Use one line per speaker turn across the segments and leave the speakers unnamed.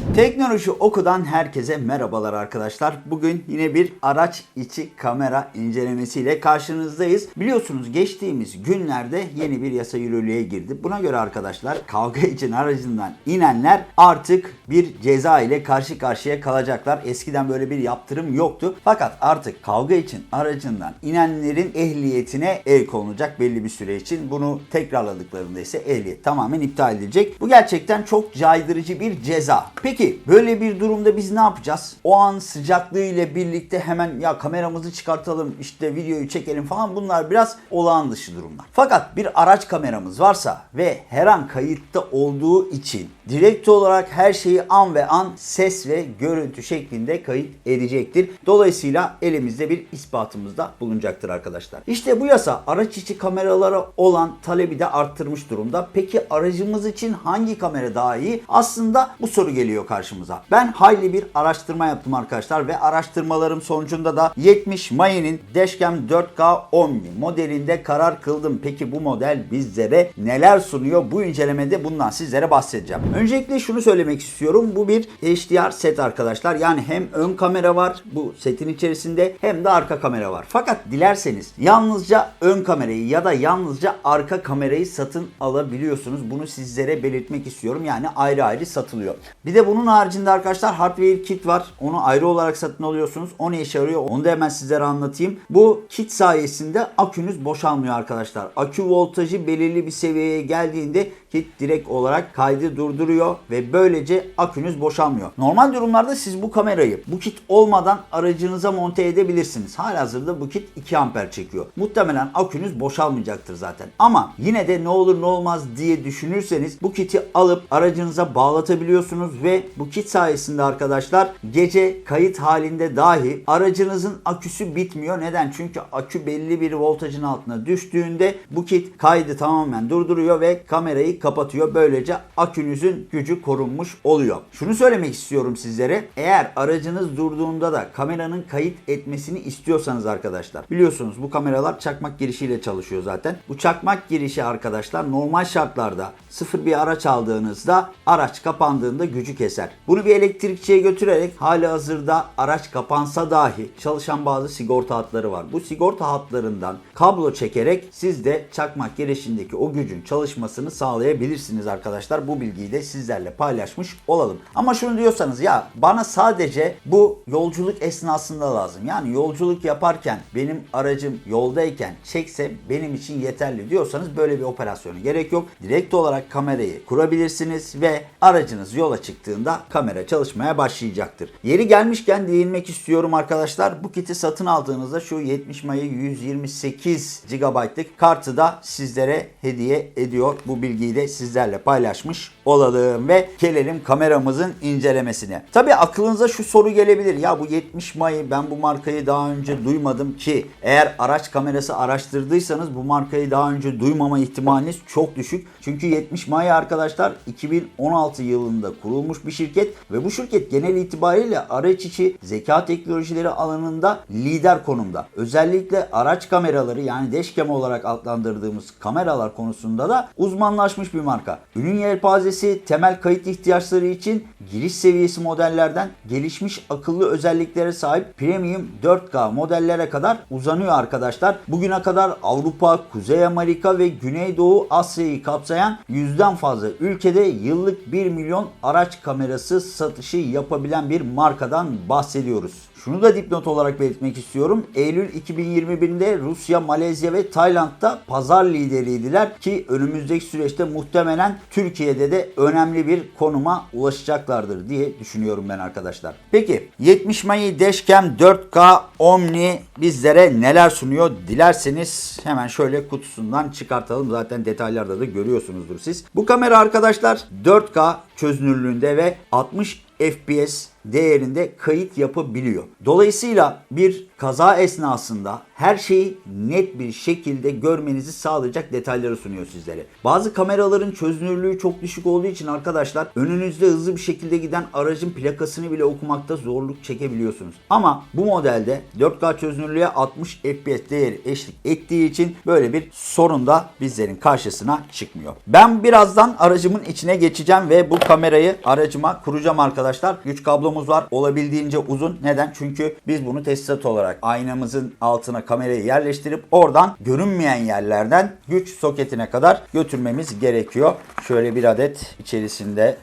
Teknoloji Oku'dan herkese merhabalar arkadaşlar. Bugün yine bir araç içi kamera incelemesiyle karşınızdayız. Biliyorsunuz geçtiğimiz günlerde yeni bir yasa yürürlüğe girdi. Buna göre arkadaşlar kavga için aracından inenler artık bir ceza ile karşı karşıya kalacaklar. Eskiden böyle bir yaptırım yoktu. Fakat artık kavga için aracından inenlerin ehliyetine el konulacak belli bir süre için. Bunu tekrarladıklarında ise ehliyet tamamen iptal edilecek. Bu gerçekten çok caydırıcı bir ceza. Peki böyle bir durumda biz ne yapacağız? O an sıcaklığı ile birlikte hemen ya kameramızı çıkartalım işte videoyu çekelim falan bunlar biraz olağan dışı durumlar. Fakat bir araç kameramız varsa ve her an kayıtta olduğu için direkt olarak her şeyi an ve an ses ve görüntü şeklinde kayıt edecektir. Dolayısıyla elimizde bir ispatımız da bulunacaktır arkadaşlar. İşte bu yasa araç içi kameralara olan talebi de arttırmış durumda. Peki aracımız için hangi kamera daha iyi? Aslında bu soru geliyor karşımıza. Ben hayli bir araştırma yaptım arkadaşlar ve araştırmalarım sonucunda da 70 Mayı'nın Dashcam 4K Omni modelinde karar kıldım. Peki bu model bizlere neler sunuyor? Bu incelemede bundan sizlere bahsedeceğim. Öncelikle şunu söylemek istiyorum. Bu bir HDR set arkadaşlar. Yani hem ön kamera var bu setin içerisinde hem de arka kamera var. Fakat dilerseniz yalnızca ön kamerayı ya da yalnızca arka kamerayı satın alabiliyorsunuz. Bunu sizlere belirtmek istiyorum. Yani ayrı ayrı satılıyor. Bir de bunun haricinde arkadaşlar hardware kit var. Onu ayrı olarak satın alıyorsunuz. O ne işe yarıyor? Onu da hemen sizlere anlatayım. Bu kit sayesinde akünüz boşalmıyor arkadaşlar. Akü voltajı belirli bir seviyeye geldiğinde kit direkt olarak kaydı durduruyor ve böylece akünüz boşalmıyor. Normal durumlarda siz bu kamerayı bu kit olmadan aracınıza monte edebilirsiniz. Halihazırda bu kit 2 amper çekiyor. Muhtemelen akünüz boşalmayacaktır zaten. Ama yine de ne olur ne olmaz diye düşünürseniz bu kiti alıp aracınıza bağlatabiliyorsunuz ve bu kit sayesinde arkadaşlar gece kayıt halinde dahi aracınızın aküsü bitmiyor. Neden? Çünkü akü belli bir voltajın altına düştüğünde bu kit kaydı tamamen durduruyor ve kamerayı kapatıyor. Böylece akünüzün gücü korunmuş oluyor. Şunu söylemek istiyorum sizlere. Eğer aracınız durduğunda da kameranın kayıt etmesini istiyorsanız arkadaşlar. Biliyorsunuz bu kameralar çakmak girişiyle çalışıyor zaten. Bu çakmak girişi arkadaşlar normal şartlarda sıfır bir araç aldığınızda araç kapandığında gücü keser. Bunu bir elektrikçiye götürerek hali hazırda araç kapansa dahi çalışan bazı sigorta hatları var. Bu sigorta hatlarından kablo çekerek siz de çakmak girişindeki o gücün çalışmasını sağlayabilirsiniz arkadaşlar. Bu bilgiyi de sizlerle paylaşmış olalım. Ama şunu diyorsanız ya bana sadece bu yolculuk esnasında lazım. Yani yolculuk yaparken benim aracım yoldayken çekse benim için yeterli diyorsanız böyle bir operasyona gerek yok. Direkt olarak kamerayı kurabilirsiniz ve aracınız yola çıktığında kamera çalışmaya başlayacaktır. Yeri gelmişken değinmek istiyorum arkadaşlar. Bu kiti satın aldığınızda şu 70 Mayı 128 GB'lık kartı da sizlere hediye ediyor. Bu bilgiyi de sizlerle paylaşmış olalım ve gelelim kameramızın incelemesine. Tabi aklınıza şu soru gelebilir. Ya bu 70 Mayı ben bu markayı daha önce duymadım ki eğer araç kamerası araştırdıysanız bu markayı daha önce duymama ihtimaliniz çok düşük. Çünkü 70 Mayı arkadaşlar 2016 yılında kurulmuş bir şirket ve bu şirket genel itibariyle araç içi zeka teknolojileri alanında lider konumda. Özellikle araç kameraları yani dashcam olarak adlandırdığımız kameralar konusunda da uzmanlaşmış bir marka. Ürün yelpazesi temel kayıt ihtiyaçları için giriş seviyesi modellerden gelişmiş akıllı özelliklere sahip premium 4K modellere kadar uzanıyor arkadaşlar. Bugüne kadar Avrupa, Kuzey Amerika ve Güneydoğu Asya'yı kapsayan yüzden fazla ülkede yıllık 1 milyon araç kamerası satışı yapabilen bir markadan bahsediyoruz. Şunu da dipnot olarak belirtmek istiyorum. Eylül 2021'de Rusya, Malezya ve Tayland'da pazar lideriydiler ki önümüzdeki süreçte muhtemelen Türkiye'de de önemli bir konuma ulaşacaklardır diye düşünüyorum ben arkadaşlar. Peki 70 Mayı Dashcam 4K Omni bizlere neler sunuyor? Dilerseniz hemen şöyle kutusundan çıkartalım. Zaten detaylarda da görüyorsunuzdur siz. Bu kamera arkadaşlar 4K çözünürlüğünde ve 60 FPS değerinde kayıt yapabiliyor. Dolayısıyla bir kaza esnasında her şeyi net bir şekilde görmenizi sağlayacak detayları sunuyor sizlere. Bazı kameraların çözünürlüğü çok düşük olduğu için arkadaşlar önünüzde hızlı bir şekilde giden aracın plakasını bile okumakta zorluk çekebiliyorsunuz. Ama bu modelde 4K çözünürlüğe 60 FPS değeri eşlik ettiği için böyle bir sorun da bizlerin karşısına çıkmıyor. Ben birazdan aracımın içine geçeceğim ve bu kamerayı aracıma kuracağım arkadaşlar. Güç kablomuz var. Olabildiğince uzun. Neden? Çünkü biz bunu tesisat olarak aynamızın altına kamerayı yerleştirip oradan görünmeyen yerlerden güç soketine kadar götürmemiz gerekiyor. Şöyle bir adet içerisinde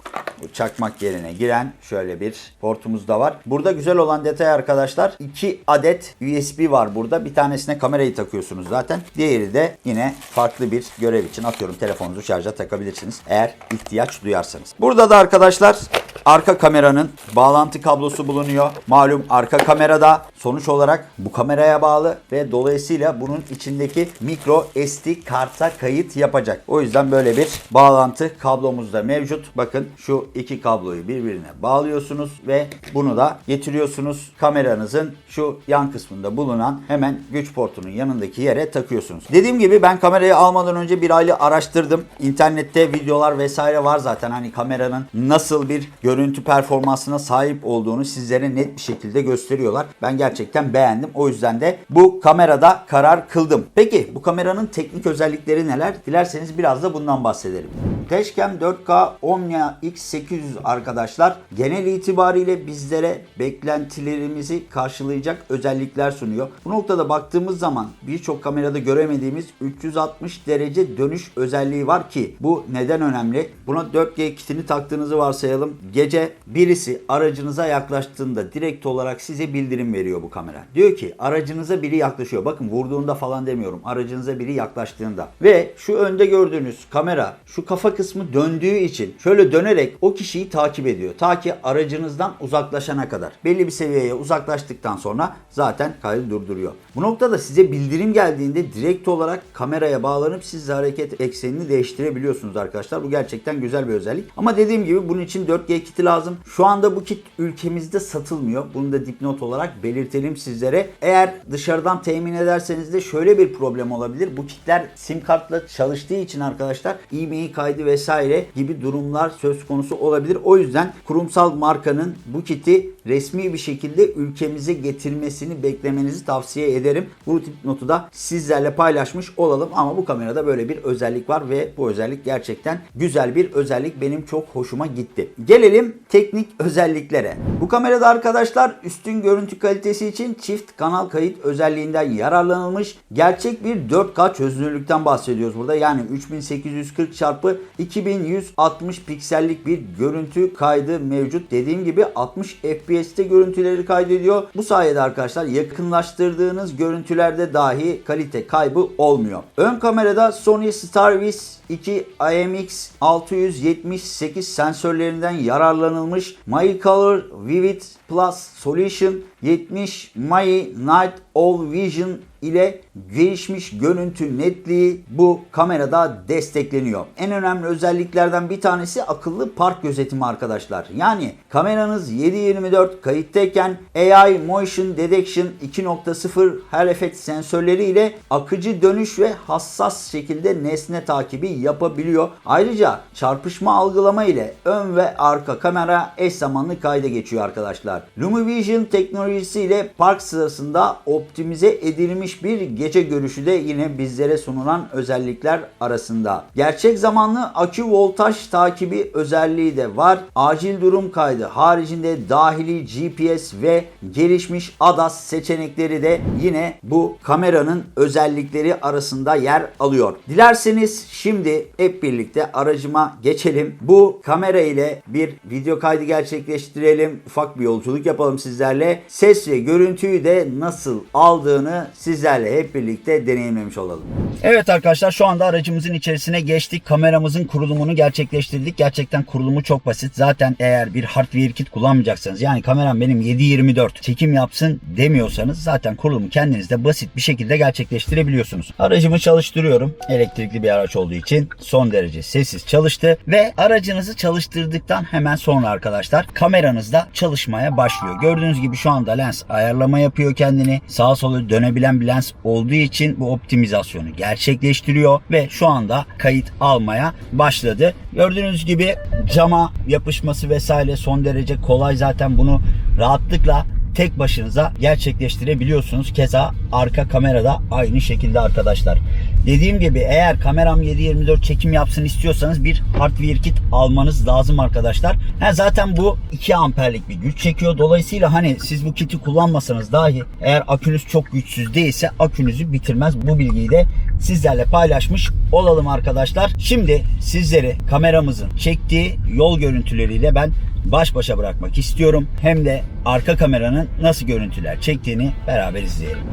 çakmak yerine giren şöyle bir portumuz da var. Burada güzel olan detay arkadaşlar 2 adet USB var burada. Bir tanesine kamerayı takıyorsunuz zaten. Diğeri de yine farklı bir görev için atıyorum telefonunuzu şarja takabilirsiniz. Eğer ihtiyaç duyarsanız. Burada da arkadaşlar arka kameranın bağlantı kablosu bulunuyor. Malum arka kamerada sonuç olarak bu kameraya bağlı ve dolayısıyla bunun içindeki micro SD karta kayıt yapacak. O yüzden böyle bir bağlantı kablomuz da mevcut. Bakın şu iki kabloyu birbirine bağlıyorsunuz ve bunu da getiriyorsunuz kameranızın şu yan kısmında bulunan hemen güç portunun yanındaki yere takıyorsunuz. Dediğim gibi ben kamerayı almadan önce bir aylık araştırdım. İnternette videolar vesaire var zaten hani kameranın nasıl bir görüntü performansına sahip olduğunu sizlere net bir şekilde gösteriyorlar. Ben gerçekten beğendim. O yüzden de bu kamerada karar kıldım. Peki bu kameranın teknik özellikleri neler? Dilerseniz biraz da bundan bahsedelim. Dashcam 4K Omnia X800 arkadaşlar genel itibariyle bizlere beklentilerimizi karşılayacak özellikler sunuyor. Bu noktada baktığımız zaman birçok kamerada göremediğimiz 360 derece dönüş özelliği var ki bu neden önemli? Buna 4G kitini taktığınızı varsayalım. Gece birisi aracınıza yaklaştığında direkt olarak size bildirim veriyor bu kamera. Diyor ki aracınıza biri yaklaşıyor. Bakın vurduğunda falan demiyorum. Aracınıza biri yaklaştığında. Ve şu önde gördüğünüz kamera şu kafa kısmı döndüğü için şöyle dönerek o kişiyi takip ediyor. Ta ki aracınızdan uzaklaşana kadar. Belli bir seviyeye uzaklaştıktan sonra zaten kaydı durduruyor. Bu noktada size bildirim geldiğinde direkt olarak kameraya bağlanıp siz de hareket eksenini değiştirebiliyorsunuz arkadaşlar. Bu gerçekten güzel bir özellik. Ama dediğim gibi bunun için 4G kiti lazım. Şu anda bu kit ülkemizde satılmıyor. Bunu da dipnot olarak belirtelim sizlere. Eğer dışarıdan temin ederseniz de şöyle bir problem olabilir. Bu kitler sim kartla çalıştığı için arkadaşlar e-mail kaydı vesaire gibi durumlar söz konusu olabilir. O yüzden kurumsal markanın bu kiti resmi bir şekilde ülkemize getirmesini beklemenizi tavsiye ederim. Bu tip notu da sizlerle paylaşmış olalım ama bu kamerada böyle bir özellik var ve bu özellik gerçekten güzel bir özellik. Benim çok hoşuma gitti. Gelelim teknik özelliklere. Bu kamerada arkadaşlar üstün görüntü kalitesi için çift kanal kayıt özelliğinden yararlanılmış gerçek bir 4K çözünürlükten bahsediyoruz burada. Yani 3840 çarpı 2160 piksellik bir görüntü kaydı mevcut. Dediğim gibi 60 FPS'te görüntüleri kaydediyor. Bu sayede arkadaşlar yakınlaştırdığınız görüntülerde dahi kalite kaybı olmuyor. Ön kamerada Sony Starvis 2 IMX 678 sensörlerinden yararlanılmış My Color Vivid Plus Solution 70 My Night All Vision ile gelişmiş görüntü netliği bu kamerada destekleniyor. En önemli özelliklerden bir tanesi akıllı park gözetimi arkadaşlar. Yani kameranız 7/24 kayıttayken AI Motion Detection 2.0 Hall Effect sensörleri ile akıcı dönüş ve hassas şekilde nesne takibi yapabiliyor. Ayrıca çarpışma algılama ile ön ve arka kamera eş zamanlı kayda geçiyor arkadaşlar. LumiVision teknolojisi ile park sırasında optimize edilmiş bir gece görüşü de yine bizlere sunulan özellikler arasında. Gerçek zamanlı akü voltaj takibi özelliği de var. Acil durum kaydı haricinde dahili GPS ve gelişmiş ADAS seçenekleri de yine bu kameranın özellikleri arasında yer alıyor. Dilerseniz şimdi hep birlikte aracıma geçelim. Bu kamera ile bir video kaydı gerçekleştirelim. Ufak bir yolculuk yapalım sizlerle. Ses ve görüntüyü de nasıl aldığını sizlerle hep birlikte deneyimlemiş olalım. Evet arkadaşlar şu anda aracımızın içerisine geçtik. Kameramızın kurulumunu gerçekleştirdik. Gerçekten kurulumu çok basit. Zaten eğer bir hardware kit kullanmayacaksanız yani kameram benim 7/24 çekim yapsın demiyorsanız zaten kurulumu kendiniz de basit bir şekilde gerçekleştirebiliyorsunuz. Aracımı çalıştırıyorum. Elektrikli bir araç olduğu için. son derece sessiz çalıştı ve aracınızı çalıştırdıktan hemen sonra arkadaşlar kameranız da çalışmaya başlıyor. Gördüğünüz gibi şu anda lens ayarlama yapıyor kendini. Sağa sola dönebilen bir lens olduğu için bu optimizasyonu gerçekleştiriyor ve şu anda kayıt almaya başladı. Gördüğünüz gibi cama yapışması vesaire son derece kolay zaten bunu rahatlıkla tek başınıza gerçekleştirebiliyorsunuz. Keza arka kamerada aynı şekilde arkadaşlar. Dediğim gibi eğer kameram 7/24 çekim yapsın istiyorsanız bir hardware kit almanız lazım arkadaşlar. Ha, zaten bu 2 amperlik bir güç çekiyor. Dolayısıyla hani siz bu kiti kullanmasanız dahi eğer akünüz çok güçsüz değilse akünüzü bitirmez. Bu bilgiyi de sizlerle paylaşmış olalım arkadaşlar. Şimdi sizleri kameramızın çektiği yol görüntüleriyle ben baş başa bırakmak istiyorum. Hem de arka kameranın nasıl görüntüler çektiğini beraber izleyelim.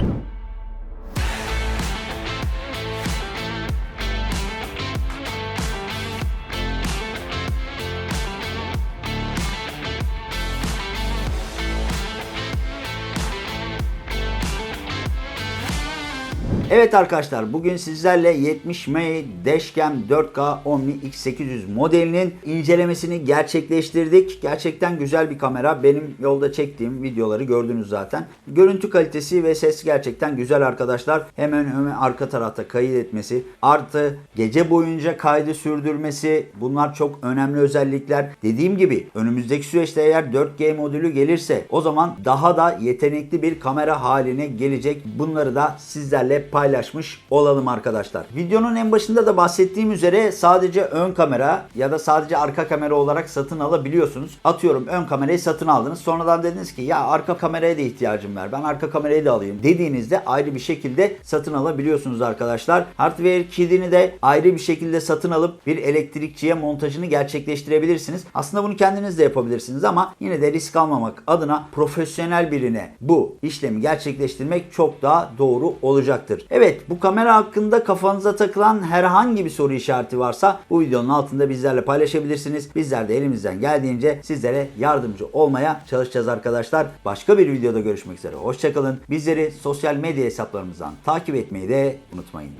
Evet arkadaşlar bugün sizlerle 70 May Dashcam 4K Omni X800 modelinin incelemesini gerçekleştirdik. Gerçekten güzel bir kamera. Benim yolda çektiğim videoları gördünüz zaten. Görüntü kalitesi ve ses gerçekten güzel arkadaşlar. Hemen hemen arka tarafta kayıt etmesi artı gece boyunca kaydı sürdürmesi bunlar çok önemli özellikler. Dediğim gibi önümüzdeki süreçte eğer 4G modülü gelirse o zaman daha da yetenekli bir kamera haline gelecek. Bunları da sizlerle paylaşmış olalım arkadaşlar. Videonun en başında da bahsettiğim üzere sadece ön kamera ya da sadece arka kamera olarak satın alabiliyorsunuz. Atıyorum ön kamerayı satın aldınız. Sonradan dediniz ki ya arka kameraya da ihtiyacım var. Ben arka kamerayı da alayım dediğinizde ayrı bir şekilde satın alabiliyorsunuz arkadaşlar. Hardware kitini de ayrı bir şekilde satın alıp bir elektrikçiye montajını gerçekleştirebilirsiniz. Aslında bunu kendiniz de yapabilirsiniz ama yine de risk almamak adına profesyonel birine bu işlemi gerçekleştirmek çok daha doğru olacaktır. Evet bu kamera hakkında kafanıza takılan herhangi bir soru işareti varsa bu videonun altında bizlerle paylaşabilirsiniz. Bizler de elimizden geldiğince sizlere yardımcı olmaya çalışacağız arkadaşlar. Başka bir videoda görüşmek üzere. Hoşçakalın. Bizleri sosyal medya hesaplarımızdan takip etmeyi de unutmayın.